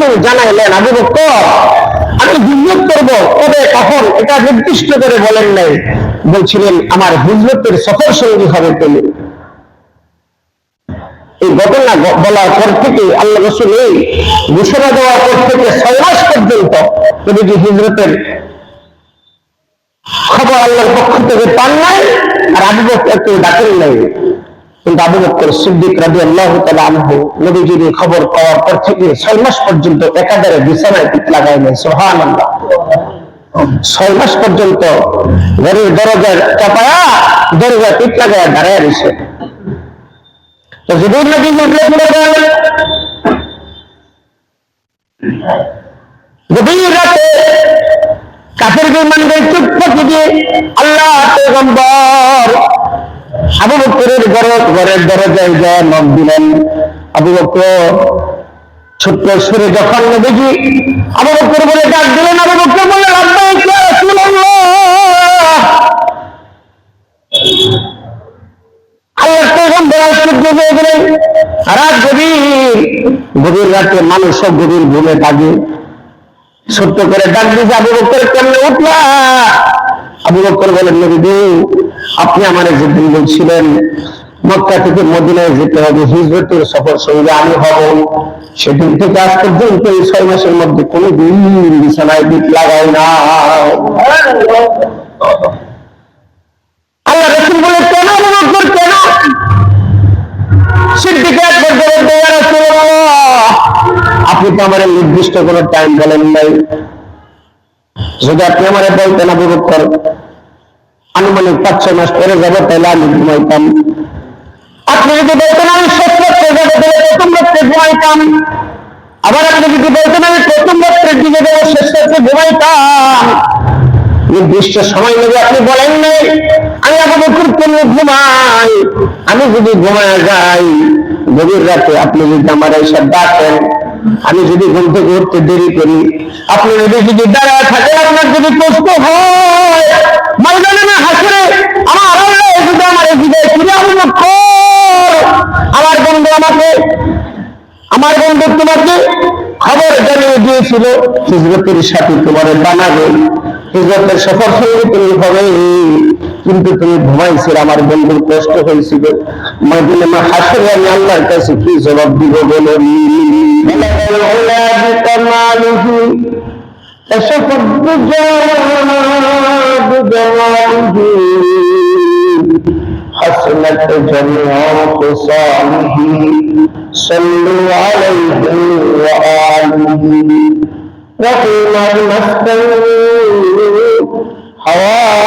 রসুল জানাইলেন, আবু বকর আমি হিজরত করব, তবে কখন এটা নির্দিষ্ট করে বলেন নাই। বলছিলেন, আমার হিজরতের সফর সঙ্গী হবে তুমি। এই ঘটনা বলার পর থেকে আল্লাহ রসুল এই ঘোষণা দেওয়ার পর থেকে ছয় মাস পর্যন্ত তিনি যে হিজরতের খবর আল্লাহর পক্ষ থেকে পান নাই আর আবু বকরকে ডাকেন নাই। কিন্তু আবু বকর সিদ্দিক রাজি আল্লাহ আনহু নবীজির খবর পাওয়ার পর থেকে ছয় মাস পর্যন্ত একাধারে বিছানায় পিঠ লাগাই নাই সোহান আল্লাহ ছয় মাস পর্যন্ত ঘরের দরজার চাপায়া দরজা পিঠ লাগায় দাঁড়ায় রয়েছে। তো যদি নবী বিমানদের চুপ দিয়ে আল্লাহ আবু বকরের ঘর, ঘরের দরজায় যায় নখ দিলেন, আবু বকর ছোট্ট সুরে যখন নবীজি আবু বকর বলে ডাক দিলেন, আবু বকর বলে রাত ছোট্ট করে ডাক দিয়েছে আবু কেমনে উঠলা। আবু বলেন আপনি আমার যেদিন বলছিলেন মক্কা থেকে মদিনায় যেতে হবে, হিজরতের সফর সঙ্গে আমি হব। সেদিন থেকে আজ পর্যন্ত এই ছয় মাসের মধ্যে কোনো দিন বিছানায় দিক লাগাই না। আল্লাহ রসুল বলে কেন বকর কেন? সিদ্দিকে আপনি তো আমার নির্দিষ্ট কোনো টাইম বলেন নাই। যদি আপনি আমার বলতেন, আবু বকর আনুমানিক পাঁচ, ছয় মাস পরে যাব, তাহলে আমি ঘুমাইতাম। আপনি যদি বলতেন আমি শেষ রাত্রে যাব, তাহলে প্রথম রাত্রে ঘুমাইতাম। আবার আপনি যদি বলতেন আমি প্রথম রাত্রের দিকে যাব শেষ রাত্রে ঘুমাইতাম। নির্দিষ্ট সময় নেবে আপনি বলেন নাই, আমি বকর কেন ঘুমাই। আমি যদি ঘুমায় যাই, গভীর রাতে আপনি যদি আমার এইসব ডাকেন আমি যদি থেকে উঠতে দেরি করি, আপনি যদি যদি দাঁড়ায় থাকেন, আপনার যদি কষ্ট হয়, ময়দানে না হাসরে, আমার আল্লাহ আমার এই ফিরে বকর আমার বন্ধু আমাকে, আমার বন্ধু তোমাকে খবর জানিয়ে দিয়েছিল, হিজরতের সাথে তোমার বানাবে, হিজরতের সফর সঙ্গে তুমি হবে কিন্তু তুমি ঘুমাইছিল আমার বন্ধুর কষ্ট হয়েছিল মদিনে মা হাসরে আমি আল্লাহর কাছে কি জবাব দিব বলো حسنت جميع خصاله صلوا عليه وآله وقيل المسكن حوالي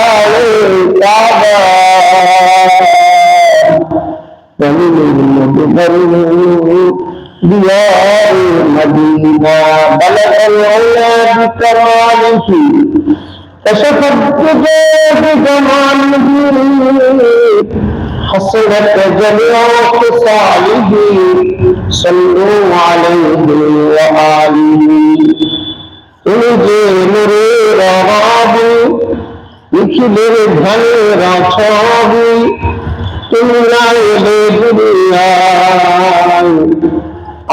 ومن المدبر ديار المدينة بلغ العلا بكماله كشف الدجى بجماله حصلت جميع خصاله صلوا عليه وآله তুঝে মেরে রবাবু নিখিলের ধনের ছবি তুমি না এলে দুনিয়ায়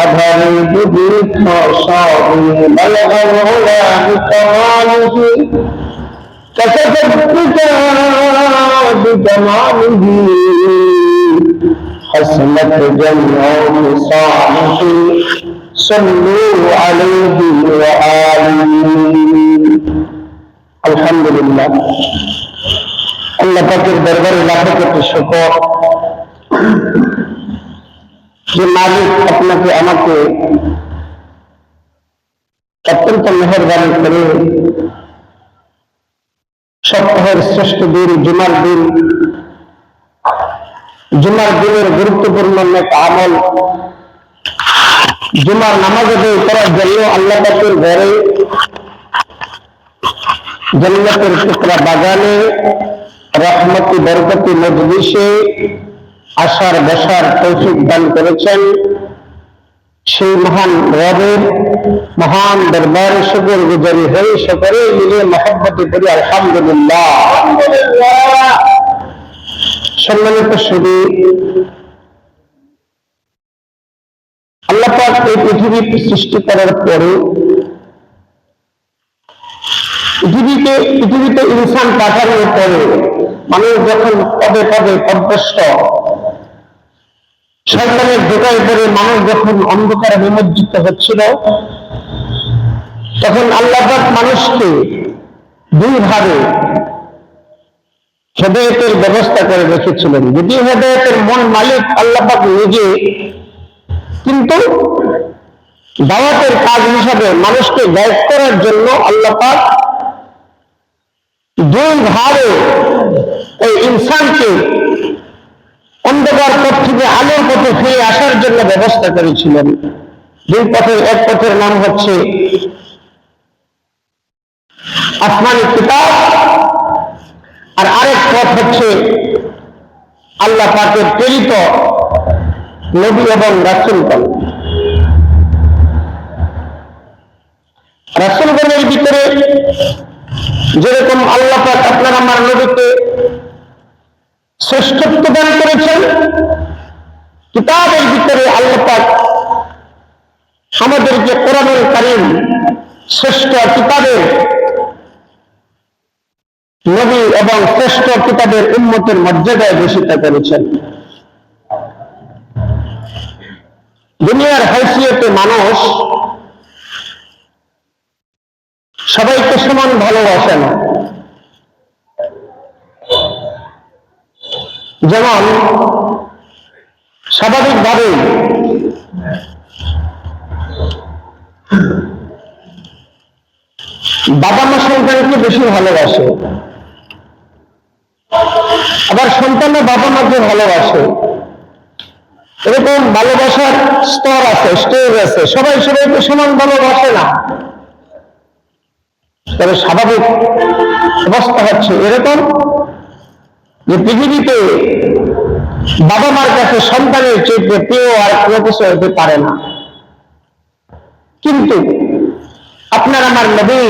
আধারে দুদিক সবই বলগল ওলা বিকমালিহি كسبت بجاد جماله حسنت جمع صالح صلوا عليه وآله الحمد لله আল্লাহ পাকের দরবারে লাখো কোটি শুকর যে মালিক আপনাকে আমাকে অত্যন্ত মেহরবানি করে সপ্তাহের শ্রেষ্ঠ দিন, জুমার দিন, জুমার দিনের গুরুত্বপূর্ণ আমল, জুমার নামাজ করার জন্য আল্লাহ পাকের ঘরে জন্নতের টুকরা বাগানে রহমতি বরকতি মজলিসে আসার বসার তৌফিক দান করেছেন সেই মহান রবের মহান দরবার শুকর গুজারি হয়ে সকলে মিলে মহব্বতে করি, আলহামদুলিল্লাহ। সম্মানিত শুধু আল্লাহ পাক এই পৃথিবী সৃষ্টি করার পরে পৃথিবীতে পৃথিবীতে ইনসান পাঠানোর পরে মানুষ যখন পদে পদে পদভ্রষ্ট, শয়তানের ঢোকায় পরে মানুষ যখন অন্ধকারে নিমজ্জিত হচ্ছিল, তখন আল্লাহ মানুষকে দুই ভাবে হেদায়তের ব্যবস্থা করে রেখেছিলেন। যদি হেদায়তের মন মালিক আল্লাহ নিজে, কিন্তু দাওয়াতের কাজ হিসাবে মানুষকে গাইড করার জন্য আল্লাহ দুই ভাবে এই ইনসানকে অন্ধকার পথ থেকে আলোর পথে ফিরে আসার জন্য ব্যবস্থা করেছিলেন। দুই পথের, এক পথের নাম হচ্ছে আসমানি কিতাব, আর আরেক পথ হচ্ছে আল্লাহ পাকের প্রেরিত নবী এবং রাসুলগণ। রাসুলগণের ভিতরে যেরকম আল্লাহ পাক আপনার আমার নবীকে শ্রেষ্ঠত্ব দান করেছেন, কিতাবের ভিতরে আল্লাহ পাক আমাদেরকে কোরআনুল কারিম শ্রেষ্ঠ কিতাবের নবী এবং শ্রেষ্ঠ কিতাবের উন্মতের মর্যাদায় ঘোষিত করেছেন। দুনিয়ার হাইসিয়তে মানুষ সবাইকে সমান ভালোবাসে না যেমন, স্বাভাবিকভাবে বাবা মা সন্তানকে বেশি ভালোবাসে। আবার সন্তানরা বাবা মাকে ভালোবাসে। এরকম ভালোবাসার স্তর আছে স্টেজ আছে। সবাই সবাইকে সমান ভালোবাসে না। তবে স্বাভাবিক অবস্থা হচ্ছে এরকম যে পৃথিবীতে বাবা মার কাছে সন্তানের চেয়ে প্রিয় আর কোনো হতে পারে না। কিন্তু আপনার আমার নবী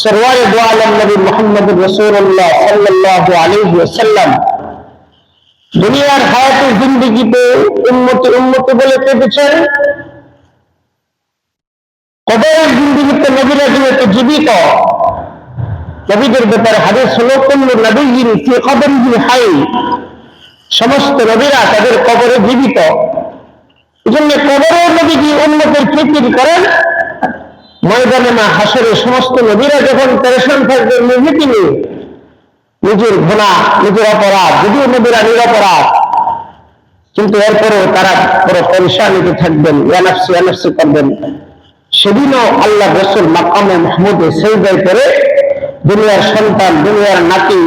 সরওয়ারে দো আলম নবী মোহাম্মদ রসুল্লাহ সাল্লাহ আলাইহি ওয়াসাল্লাম দুনিয়ার হায়াতে জিন্দিগিতে উন্নতি উন্নতি বলে কেটেছেন সমস্ত নবীরা তাদের কবরে জীবিত। এই জন্য কবরের নবীজি উন্নতির ফিকির করেন? ময়দানে না, হাসরে সমস্ত নবীরা যখন পেরেশান থাকবে নিজেকে নিয়ে নিজের ঘোনা নিজের অপরাধ, যদিও নবীরা নিরপরাধ, কিন্তু এরপরেও তারা পুরো পরেশানিতে থাকবেন, ইয়ানাফসি ইয়ানাফসি করবেন। সেদিনও আল্লাহ রসুল মাকামে মাহমুদে সেই যাই করে দুনিয়ার সন্তান, দুনিয়ার নাতি,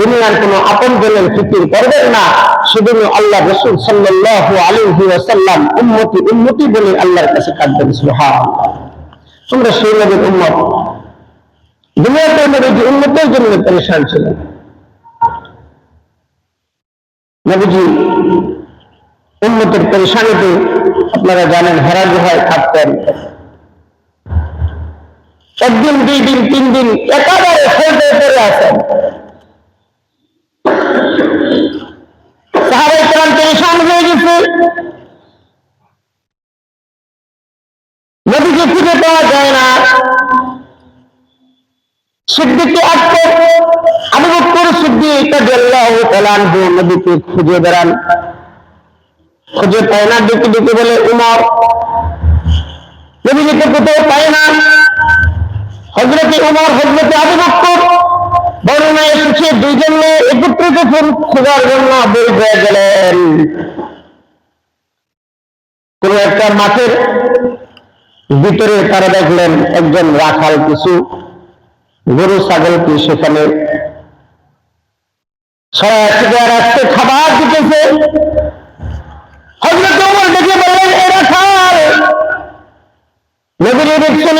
দুনিয়ার কোনো আপন জনের ফিকির করবেন না। সেদিনও আল্লাহ রসুল সাল্লাহ আলিহি ওয়াসাল্লাম উন্মতি উন্মতি বলে আল্লাহর কাছে কাঁদবেন সুহান তোমরা সেই নবীর উন্মত দুনিয়াতে নবীজি উন্নতের জন্য পরেশান ছিলেন। নবীজি উন্নতের পরেশানিতে, আপনারা জানেন হেরা গুহায় থাকতেন। একদিন, দুই দিন, তিন দিন একেবারে সৈতে পড়ে আছেন নদীকে খুঁজে না। নদীকে পায় না, ডেকে ডেকে বলে, উমর, নবীকে কোথাও পায় না। হজরতে উমর হজরতে বকর বর্ণনা এসেছে, দুইজনে একত্রিত খোঁজার জন্য বের হয়ে গেলেন। কোন একটা মাঠের ভিতরে তারা দেখলেন একজন রাখাল কিছু গরু ছাগলকে সেখানে রাখতে খাবার দিতেছে। হজরত ওমর দেখে বললেন, এ রাখাল, নবীর দেখছেন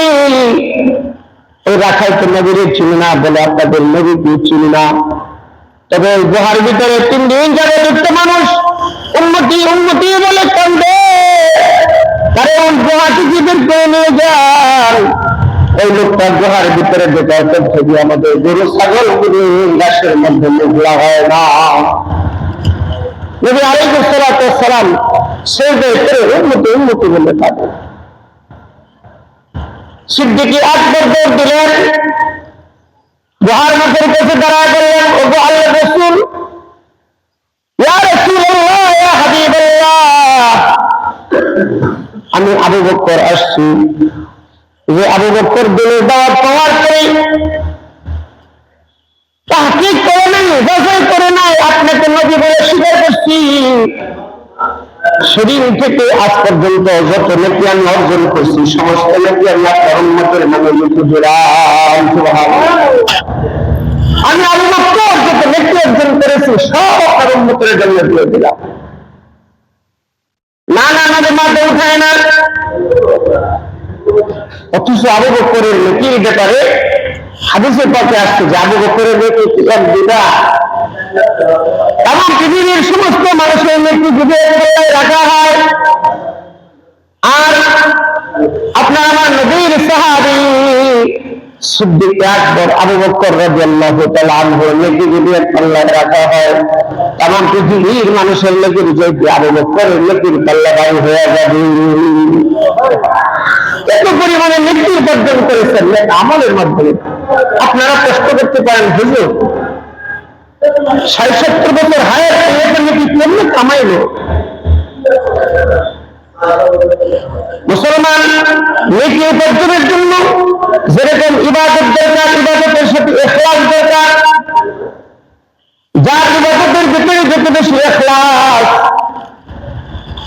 এই রাখাল তো নবীর চিনি না বলে আপনাদের নবীকে চিনি না। তবে ওই গুহার ভিতরে তিন দিন যাবে দেখতে মানুষ। উন্নতি উন্নতি বলে কান্দে। কারণ গুহা থেকে নিয়ে যান। ওই লোকটা গুহার ভিতরে পর থেকে আমাদের গরু, ছাগলগুলো গাছের মধ্যে মেঘলা হয় না। সালাম করে উন্নতি উন্নতি বলে পাবে সিদ্দিকি আকবর দৌড় দিলেন, গুহার মুখের কাছে দাঁড়ায় বললেন ও গো আল্লাহ রসুল আমি আবু বকর আসছি। যে আবু বকর দিলে দাওয়াত পাওয়ার পরে তাহকিক করে নাই, যাচাই করে নাই, আপনাকে নবী বলে স্বীকার করছি। সেদিন থেকে আজ পর্যন্ত যত নেকি আমি অর্জন করছি, সমস্ত নেকি আমি দিলাম সুবহানাল্লাহ। আমি আবু যত নেকি অর্জন করেছি, সব দিয়ে দিলাম না না আমাদের মাথা উঠায় না অথচ আবু বকরের নেকির ব্যাপারে হাদিসের পথে আসছে, যে আবু বকরের এমন পৃথিবীর সমস্ত মানুষের মৃত্যু যুগে রাখা হয়, আর আপনার আমার নবীর সাহাবি মাধ্যমে। আপনারা প্রশ্ন করতে পারেন, হুজুর। ষাট সত্তর বছর হায়াত নাকি কামাইলো? মুসলমান উপার্জনের জন্য যেরকম ইবাদত দরকার, ইবাদতের সাথে এখলাস দরকার। যার ইবাদতের ভিতরে যত বেশি এখলাস,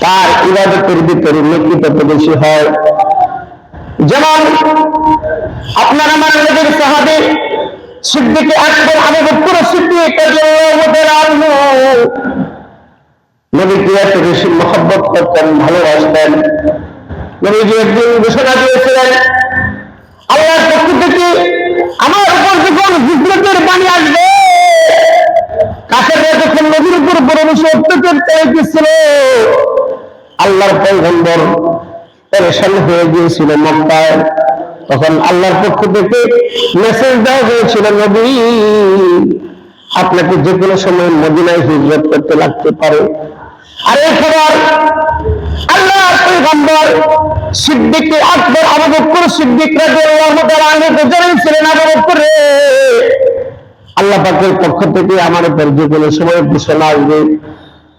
তার ইবাদতের ভিতরে নেকি তত বেশি হয়। যেমন আপনার আমার নবীর সাহাবী সিদ্দিকে আকবর আবু বকর আনহু। নবীকে এত বেশি মহব্বত করতেন, ভালোবাসতেন? নবীজি একদিন ঘোষণা দিয়েছিলেন আল্লাহর পক্ষ থেকে আমার উপর যখন হিজরতের বাণী আসবে কাছের যখন নদীর উপর বসে অত্যাচার চাইতেছিল আল্লাহর পয়গম্বর পরেশান হয়ে গিয়েছিল মক্কায়। তখন আল্লাহর পক্ষ থেকে মেসেজ দেওয়া হয়েছিল, নবী, আপনাকে যে কোনো সময় মদিনায় হিজরত করতে লাগতে পারে। আর এই খবর আল্লাহর পয়গম্বর আকবর সিদ্দিক বকর আল্লাহ পাকের পক্ষ থেকে আমার উপর যে কোনো সময় ঘোষণা আসবে,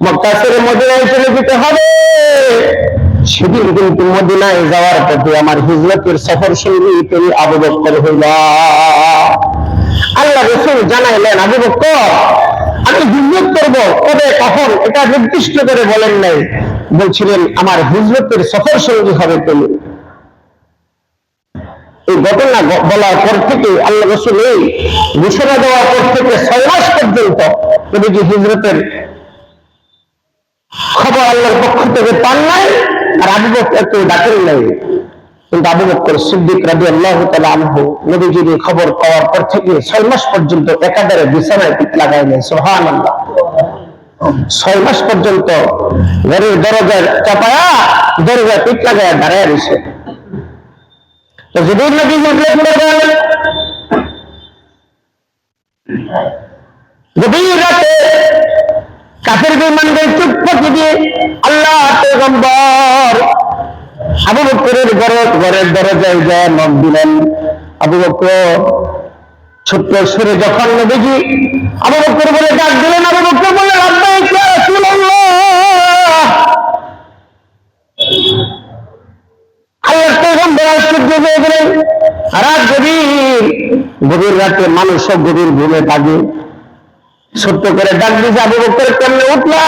মক্কা ছেড়ে মদিনায় চলে যেতে হবে। সেদিন কিন্তু মদিনায় যাওয়ার পথে আমার হিজরতের সফর সঙ্গী তিনি আবু বক্কর হইলা। আল্লাহ রসুল জানাইলেন, আবু বক্কর, আমি হিজরত করব, কবে, কখন? এটা নির্দিষ্ট করে বলেন নাই। বলছিলেন, আমার হিজরতের সফর সঙ্গী হবে তুমি। এই ঘটনা বলার পর থেকে আল্লাহ রসুল এই ঘোষণা দেওয়ার পর থেকে ছয় মাস পর্যন্ত নবীজি হিজরতের খবর আল্লাহর পক্ষ থেকে পান নাই আর আবু বকর কেউ ডাকেন নাই। কিন্তু আবু বকর সিদ্দিক রাবি আল্লাহ আনহু নবীজির এই খবর পাওয়ার পর থেকে ছয় মাস পর্যন্ত একাধারে বিছানায় পিঠ লাগাই নেই সোহান আল্লাহ ছয় মাস পর্যন্ত ঘরের দরজার চাপায়া দরজায় পিঠ লাগায় দাঁড়ায় রয়েছে তো যদি করেন গভীর রাতে কাফের বিমানদের চুপ দিয়ে আল্লাহ পেগম্বর আবু বকরের ঘর ঘরের দরজায় যায় নখ দিলেন, আবু ছোট্ট সুরে যখন বলে ডাক দিলেন বলে রাত মানুষ সব গভীর থাকে। করে ডাক দিয়েছে আবু বকর কেমনে উঠলা?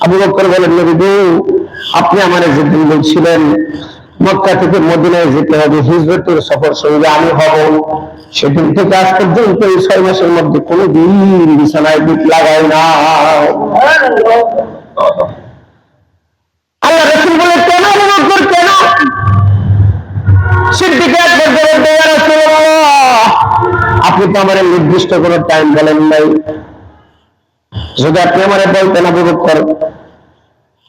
আবু আপনি আমার যেদিন বলছিলেন, মক্কা থেকে মদিনায় যেতে হবে, হিজরতের সফর সঙ্গে আমি হব। সেদিন থেকে আজ পর্যন্ত এই ছয় মাসের মধ্যে কোনো দিন বিছানায় দিক লাগাই না। আল্লাহ রসুল বলে কেন বকর কেন? সিদ্দিক আকবর বলেন, "ইয়া রাসূলুল্লাহ, আপনি তো আমার নির্দিষ্ট কোনো টাইম বলেন নাই। যদি আপনি আমার বলতেন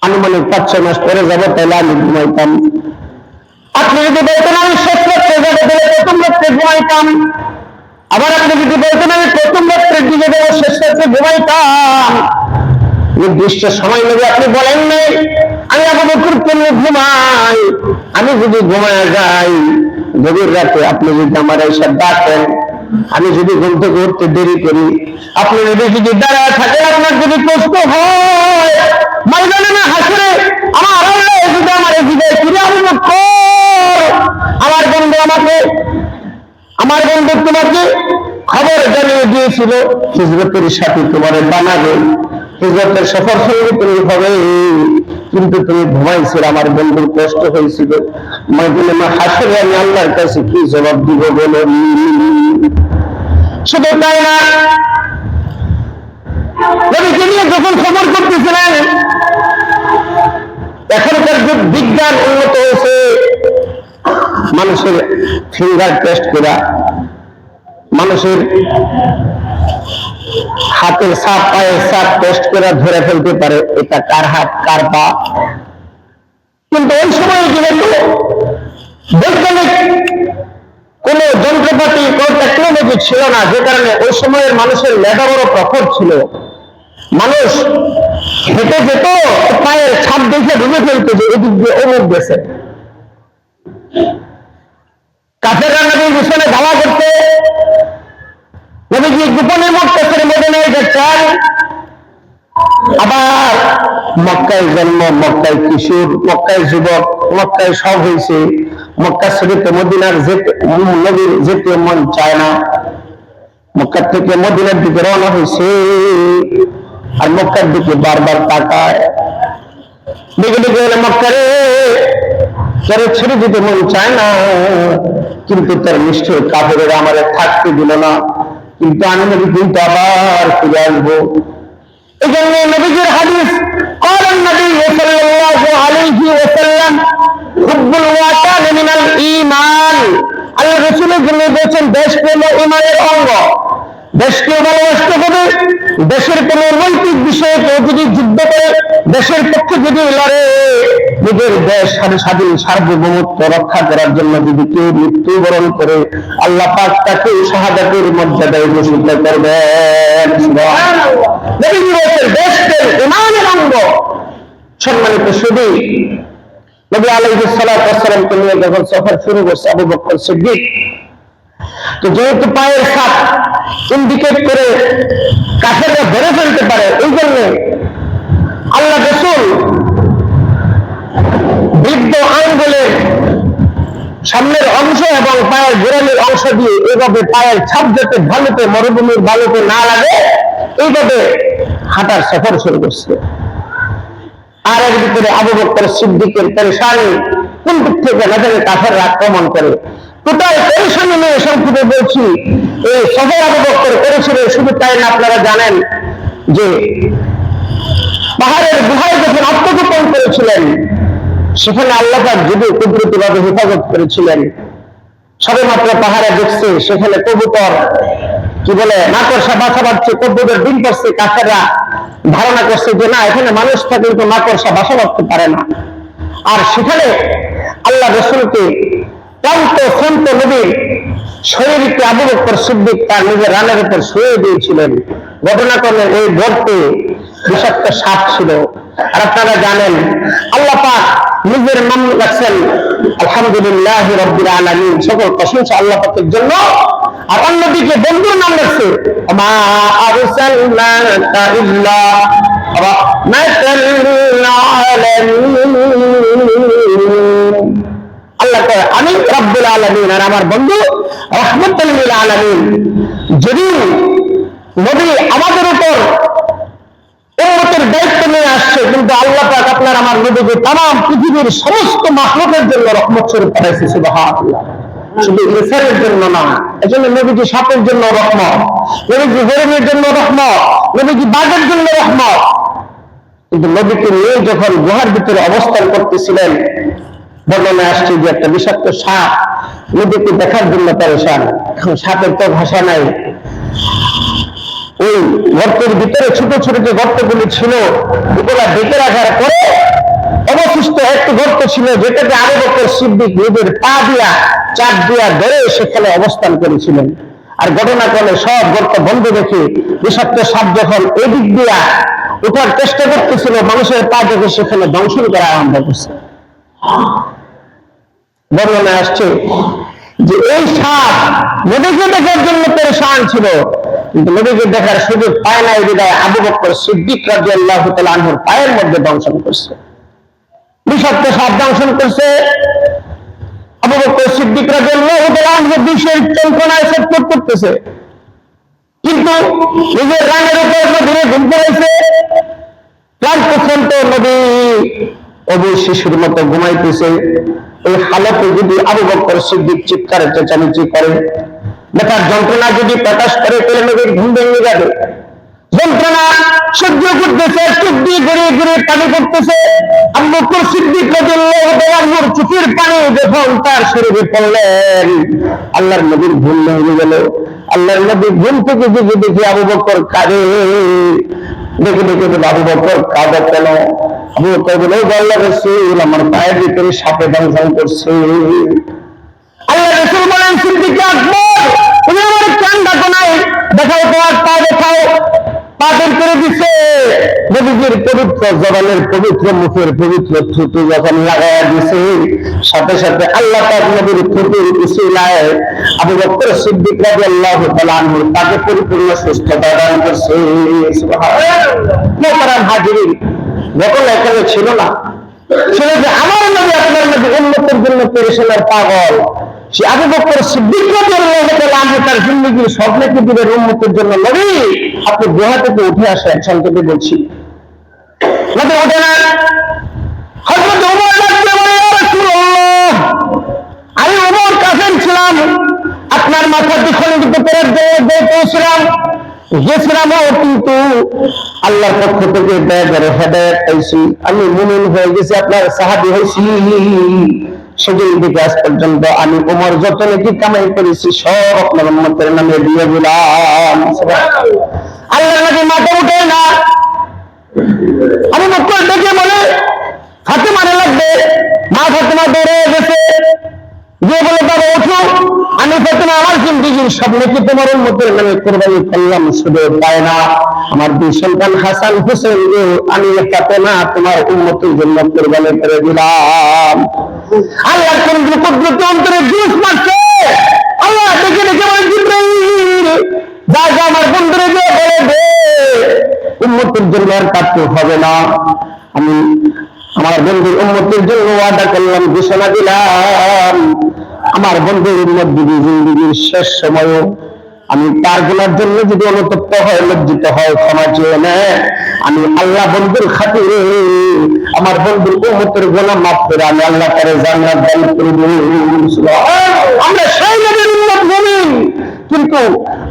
আনুমানিক পাঁচ ছয় মাস পরে যাব তাহলে আমি ঘুমাইতাম। আপনি যদি বলতেন আমি শেষ রাত্রে প্রথম রাত্রে ঘুমাইতাম। আবার আপনি যদি বলতেন আমি প্রথম রাত্রের দিকে যাব শেষ ঘুমাইতাম। নির্দিষ্ট সময় নেবে আপনি বলেন নাই, আমি বকর কেন ঘুমাই। আমি যদি ঘুমায় যাই, গভীর রাতে আপনি যদি আমার এইসব ডাকেন, আমি যদি ঘুম থেকে উঠতে দেরি করি, আপনি যদি যদি দাঁড়ায় থাকেন, আপনার যদি কষ্ট হয় ময়দানে না হাসরে আমার আল্লাহ যদি আমার এদিকে ফিরে আবু বকর আমার বন্ধু আমাকে আমার তোমাকে খবর জানিয়ে দিয়েছিল, হিজরতের সাথে তোমার বানাবে। হিজরতের সফর সঙ্গে তুমি হবে। কিন্তু তুমি ঘুমাইছিল, আমার বন্ধুর কষ্ট হয়েছিল। হাসরে আমি আল্লাহর কাছে কি জবাব দিব বলো? শুধু তাই না যখন খবর করতেছিলেন, এখনকার যুগ বিজ্ঞান উন্নত হয়েছে। মানুষের ফিঙ্গার টেস্ট করা মানুষের হাতের সাপ পায়ের সাপ টেস্ট করে ধরে ফেলতে পারে এটা কার হাত, কার পা। কিন্তু ওই সময় যেহেতু বৈজ্ঞানিক কোন যন্ত্রপাতি, কোন টেকনোলজি ছিল না, যে কারণে ওই সময়ের মানুষের মেধা বড় প্রখর ছিল। মানুষ হেঁটে যেত, পায়ের ছাপ দেখে ঢুকে ফেলতো যে এদিক দিয়ে অমুক দেশে কাফের নবীর পিছনে ধাওয়া করতে নবীজি গোপনে মক্কাসের মদিনায় যাচ্ছেন। আবার মক্কায় জন্ম, মক্কায় কিশোর, মক্কায় যুবক, মক্কায় সব হয়েছে। মক্কা শরীফে মদিনার যেতে, নবীর যেতে মন চায় না। মক্কার থেকে মদিনার দিকে রওনা হয়েছে আর মক্কার দিকে বারবার তাকায়। দিকে বলে মক্কারে। সেরে ছেড়ে দিতে মন চায় না, কিন্তু তার নিশ্চয় কাপড়েরা আমার থাকতে দিল না। কিন্তু আমি নবী কিন্তু আবার ফিরে আসব। এই জন্য নবীজির হাদিস করেন নবী সাল্লাল্লাহু আলাইহি ওয়াসাল্লাম হুব্বুল ওয়াতান মিনাল আল্লাহ রসুলের জন্য বলছেন, দেশ প্রেম ইমানের অঙ্গ। দেশকে ভালোবাসতে হবে, দেশের কোন নৈতিক বিষয়ে কেউ যদি যুদ্ধ করে, দেশের পক্ষে যদি লড়ে, নিজের দেশ স্বাধীন সার্বভৌমত্ব রক্ষা করার জন্য যদি কেউ মৃত্যুবরণ করে, আল্লাহ পাক তাকে শাহাদাতের মর্যাদায় ঘোষিত করবেন। দেশকে ইমানের অঙ্গ সম্মানিত শুধু নবী আলাইহিস সালাতু ওয়াস নিয়ে যখন সফর শুরু করছে আবু বকর সিদ্দিক, তো যেহেতু পায়ের সাপ ইন্ডিকেট করে কাফেররা ধরে ফেলতে পারে। এই জন্য আল্লাহ রসুল বৃদ্ধ আঙ্গুলের সামনের অংশ এবং পায়ের গোড়ালির অংশ দিয়ে এইভাবে পায়ের ছাপ যাতে ভালোতে, মরুভূমির ভালোতে না লাগে, এইভাবে হাঁটার সফর শুরু করছে। আর এর ভিতরে আবু বক্কর সিদ্দিকের পেরেশানি কোন দিক থেকে না জানে কাফের আক্রমণ করে। টোটাল পেরেশানি নিয়ে বলছি করেছিল শুধু তাই না, আপনারা জানেন যে পাহাড়ের গুহায় যখন আত্মগোপন করেছিলেন, সেখানে আল্লাহ যদি কুদরতিভাবে হেফাজত করেছিলেন পাহাড়ে দেখছে, সেখানে কবুতর, কি বলে, মাকড়সা বাসা বাঁধছে কবুতর, ডিম করছে কাছেরা ধারণা করছে যে না, এখানে মানুষ থাকলে তো মাকড়সা বাসা বাঁধতে পারে না। আর সেখানে আল্লাহ রসুলকে ক্লান্ত সন্ত নবীর শরীরকে আবু বকর সিদ্দিক তার নিজের রানের উপর শুয়ে দিয়েছিলেন। ঘটনাক্রমে এই গর্তে বিষাক্ত সাপ ছিল। আর আপনারা জানেন, আল্লাহ পাক নিজের নাম রাখছেন, আলহামদুলিল্লাহ রব্বিল আলামিন। সকল প্রশংসা আল্লাহ পাকের জন্য। আর অন্যদিকে বন্ধুর নাম রাখছে মা আরসালনাকা কয় আমি রব্বুল আলামিন। আর আমার বন্ধু রহমতুল্লিল আলামিন। যদি নবী আমাদের উপর দায়িত্ব নিয়ে আসছে, কিন্তু আল্লাহ পাক আপনার, আমার তাম পৃথিবীর সমস্ত জন্য রহমত স্বরূপ পাঠাইছে শুধু জন্য না, এজন্য নবীজি সাপের জন্য রহমত, নবীজি হরিণের জন্য রহমত, নবীজি বাঘের জন্য রহমত। কিন্তু নবীকে নিয়ে যখন গুহার ভিতরে অবস্থান করতেছিলেন বর্ণনা আসছে যে একটা বিষাক্ত সাপ নদীকে দেখার জন্য পরেশান এখন সাপের তো ভাষা নাই। ওই গর্তের ভিতরে ছোট ছোট যে গর্তগুলি ছিল, ওগুলা ডেকে রাখার পরে অবশিষ্ট একটি গর্ত ছিল যেটাতে আরও বছর সিদ্দিক নিজের পা দিয়া, চাপ দিয়া ধরে সেখানে অবস্থান করেছিলেন। আর ঘটনাক্রমে সব গর্ত বন্ধ দেখে বিষাক্ত সাপ যখন এদিক দিয়া উঠার চেষ্টা করতেছিল, মানুষের পা দেখে সেখানে দংশন করা আরম্ভ করছে। বর্ণনা আসছে যে এই সাপ নদীকে দেখার জন্য পরেশান ছিল, কিন্তু নদীকে দেখার সুযোগ পায় না বিদায় আবু বক্কর সিদ্দিক রাজি আল্লাহ আনহুর পায়ের মধ্যে দংশন করছে। বিষাক্ত সাপ দংশন করছে। আবু বক্কর সিদ্দিক রাজি আল্লাহ আনহু বিষের যন্ত্রণায় সটফট করতেছে। কিন্তু নিজের রানের উপর ধরে হয়েছে ক্লান্ত ক্লান্ত নদী অবৈ শিশুর মতো ঘুমাইতেছে। ওই হালতে যদি আবু বক্কর সিদ্দিক চিৎকার চেঁচামেচি করে বেকার যন্ত্রণা যদি প্রকাশ করে, তাহলে নদীর ঘুম ভেঙে যাবে। পানি তার পড়লেন, আল্লাহর নবীর ঘুম থেকে দেখে দেখে আবু বক্কর কাঁদে দেখে দেখে বলে আবু বক্কর কাদা কেন? বলে, "ও আল্লাহ রসুল, আমার পায়ের ভিতরে সাপে দংশন করছে। দেখাও তোমার পা দেখাও। পা করে দিচ্ছে নবীজির পবিত্র জবানের পবিত্র মুখের পবিত্র থুতু যখন লাগাইয়া দিছে, সাথে সাথে আল্লাহ পাক নবীর থুতুর উসিলায় আবু বকর সিদ্দিক রাদিয়াল্লাহু তাআলা তাকে পরিপূর্ণ সুস্থতা দান করছে। সুবহানাল্লাহ। হাজিরিন ঘটনা এখানে ছিল না, ছিল যে আমার নবী, আপনার নবী উন্নতের জন্য পেরেশানের পাগল। সে আবু বকর সিদ্দিক রাদিয়াল্লাহু তার জিন্দেগির স্বপ্নে পৃথিবীর উন্নতির জন্য নবী আপনি গুহা থেকে উঠে আসেন সংক্ষেপে বলছি। আমি ওমর ছিলাম, আপনার মাথার দিকে দিতে পেরে পৌঁছলাম গেছিলামও কিন্তু আল্লাহর পক্ষ থেকে দয়া হেদায়ত পাইছি। আমি মুমিন হয়ে গেছি, আপনার সাহাবি হয়েছি সেদিন থেকে আজ পর্যন্ত, আমি উমর যত নাকি কামাই করেছি, সব আপনার উম্মতের নামে দিয়ে দিলাম। আল্লাহ নাকি মাথা উঠে না। আমি বলে ফাতেমারে লাগবে। মা ফাতেমা দৌড়ে গেছে। যে বলে, বাবা ওঠো আমি ফাতেমা আমার জিন্দিগির স্বপ্নে কি তোমার উন্মতের নামে কোরবানি করলাম, শুধু পায় না, আমার দুই সন্তান হাসান হোসেন আমি ফাতেমা তোমার উন্মতের জন্য কোরবানি করে দিলাম। আল্লাহ কোন কুদরতি অন্তরে জুস মারছে। আল্লাহ দেখে দেখে বলে জিব্রাইল, যা যা আমার বন্ধুরে যে বলে দে। উন্মতের জন্য আর কাটতে হবে না। আমি আমার বন্ধুর উন্মতের জন্য ওয়াদা করলাম, ঘোষণা দিলাম। আমার বন্ধুর উন্মত দিদি জিন্দিগির শেষ সময়ও আমি তারগুলার জন্য যদি অনুতপ্ত হয়, লজ্জিত হয়, ক্ষমা চেয়ে নেয়। আমি আল্লাহ বন্ধুর খাতিরে, আমার বন্ধুর উন্মতের গোলাম মাফ করে আমি আল্লাহ তারে জান্নাত দান করে দেব। আমরা সেই মুমিন কিন্তু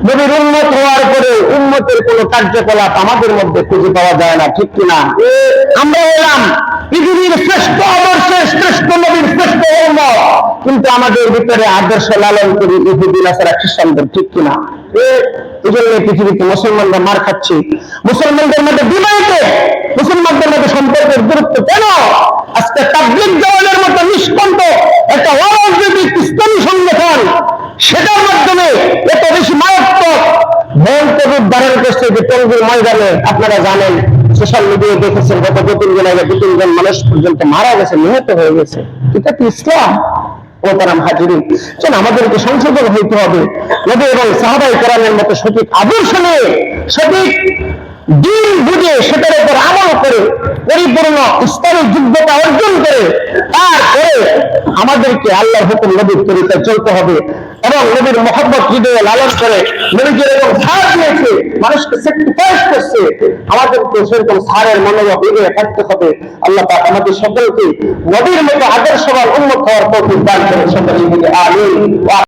নবীর উন্মত হওয়ার পরে উন্মতের কোন কার্যকলাপ আমাদের মধ্যে খুঁজে পাওয়া যায় না, ঠিক কিনা? আমরা এলাম পৃথিবীর শ্রেষ্ঠ আদর্শের শ্রেষ্ঠ নবীর শ্রেষ্ঠ উন্মত কিন্তু আমাদের ভিতরে আদর্শ লালন করি ইহুদিন আসারা খ্রিস্টানদের, ঠিক কিনা? এই জন্য পৃথিবীতে মুসলমানরা মার খাচ্ছে। মুসলমানদের মধ্যে বিবাহিত, মুসলমানদের মধ্যে সম্পর্কের গুরুত্ব কেন? আজকে তাবলিগ জওয়ানের মতো নিষ্কণ্ঠ একটা অরাজনৈতিক ইসলামী সংগঠন সেটার মাধ্যমে এত বেশি মারাত্মক ভয়ঙ্কর রূপ ধারণ করছে যে টঙ্গির ময়দানে আপনারা জানেন সোশ্যাল মিডিয়ায় দেখেছেন গত দু তিন দিন আগে দু তিনজন মানুষ পর্যন্ত মারা গেছে, নিহত হয়ে গেছে। এটা কি ইসলাম আমাদেরকে সংশোধন হইতে হবে। এবং সাহাবাই কোরআনের মতো সঠিক আদর্শ নিয়ে, সঠিক দিন বুঝে সেটার উপর আমল করে, পরিপূর্ণ ইসলামী যোগ্যতা অর্জন করে, তারপরে আমাদেরকে আল্লাহর হুকুম নবীর তরিকায় চলতে হবে। এবং নবীর মোহাম্মত হৃদয়ে লালন করে নবীকে এরকম সার দিয়েছে, মানুষকে স্যাক্রিফাইস করছে। আমাদেরকে সেরকম সারের মনোভাব হৃদয়ে থাকতে হবে। আল্লাহ পাক আমাদের সকলকে নবীর মতো আদর্শবান উন্মত হওয়ার প্রতি দান করে সকলে মিলে আমিন।